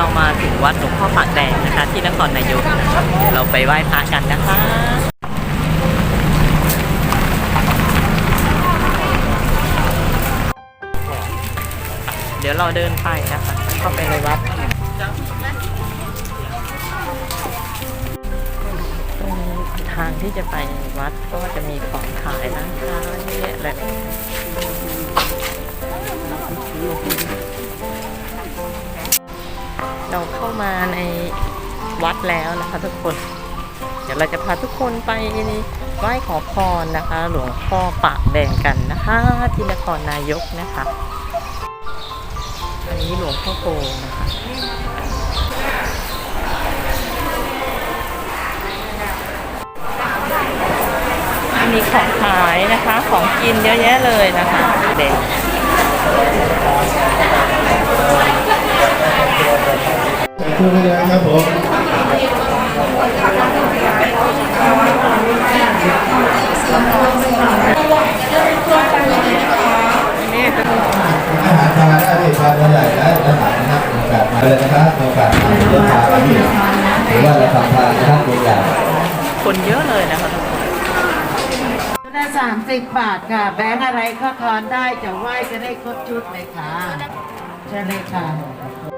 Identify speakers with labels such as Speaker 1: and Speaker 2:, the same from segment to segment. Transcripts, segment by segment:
Speaker 1: เรามาถึงวัดหลวงพ่อปากแดงนะคะ ที่นครนายกเดี๋ยวเราไปไหว้พระกันนะคะ เดี๋ยวเราเดินไปนะคะเข้าไปในวัดตรงทางที่จะไปวัดก็จะมีของขายร้านค้าเยอะแยะเลย เราเข้ามาในวัดแล้วนะคะทุกคน เดี๋ยวเราจะพาทุกคนไปไหว้ขอพรนะคะ หลวงพ่อปากแดงกันนะคะที่นครนายกนะคะอันนี้หลวงพ่อโกนะคะมีของขายนะคะ ของกินเยอะแยะเลยนะคะเด็ก
Speaker 2: ช่วยเลยนะครับผม
Speaker 1: นี่เป็น
Speaker 2: อาหารทานได้ที่ทานวันใหญ่และอาหารนะครับโอกาสมาเลยนะครับโอกาสมาเรื่องทานที่หรือว่าเราทำทานนะครับตัวอย่าง
Speaker 1: คนเยอะเลยนะคะทุกคน
Speaker 3: ได้สามสิบบาทค่ะ แบงค์อะไรก็ทอนได้จะไหว้จะได้ครบชุดเลยค่ะใช่เลยค่ะ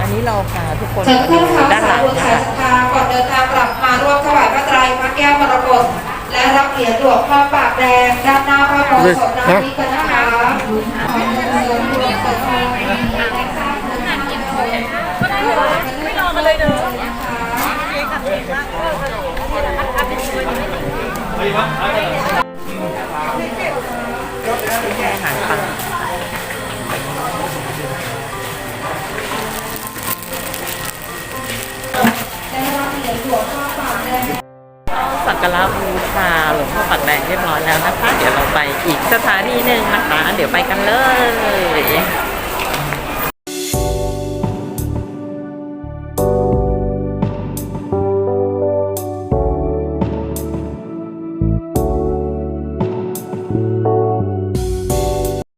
Speaker 1: อันนี้เราพาทุกคน
Speaker 4: เชิญ
Speaker 1: มา
Speaker 4: ท่าน
Speaker 1: ดู
Speaker 4: ข่าว
Speaker 1: ด้านห
Speaker 4: สา
Speaker 1: ลั
Speaker 4: ย
Speaker 1: ง
Speaker 4: บุญ
Speaker 1: นะ
Speaker 4: สาย
Speaker 1: คะ
Speaker 4: ศรัทธาก่อนเดินทางกลับมาร่วมถวายพระไตรพระแก้วมรกตและรับเหรียญหลวงพ่อปากแดงด้านหน้าพระโบสถ์ด้านนี้กันนะคะ
Speaker 1: ให้อาหารปลาสักการะบูชาหลวงพ่อปักแดงเรียบร้อยแล้วนะคะ เดี๋ยวเราไปอีกสถานีหนึ่งนะคะ เดี๋ยวไปกันเลย